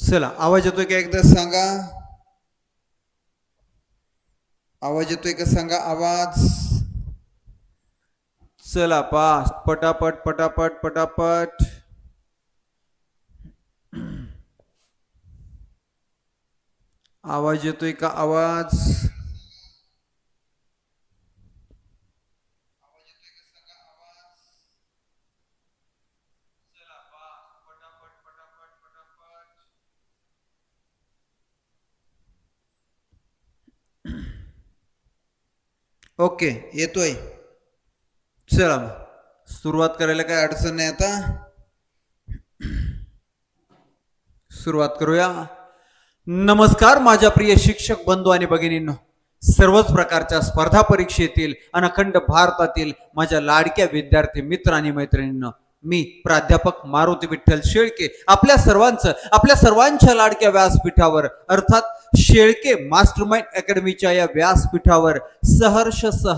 चला आवाज़ येतोय का एकदा सांगा? आवाज़ येतोय का सांगा? आवाज़? चला पास पटापट पटापट पटापट आवाज़ येतोय का आवाज़ ओके येतोय चला मग. सुरुवात करायला काय अडचण नाही आता. सुरुवात करूया. नमस्कार माझ्या प्रिय शिक्षक बंधू आणि भगिनींनो. सर्वच प्रकारच्या स्पर्धा परीक्षेतील आणि अखंड भारतातील माझ्या लाडक्या विद्यार्थी मित्र आणि मैत्रिणींनो मी प्राध्यापक मारुती विठ्ठल शेळके आपल्या सर्वांचं आपल्या सर्वांच्या लाडक्या व्यासपीठावर अर्थात शेळके मास्टर माइंड अकॅडमीच्या या व्यासपीठावर सहर्ष सह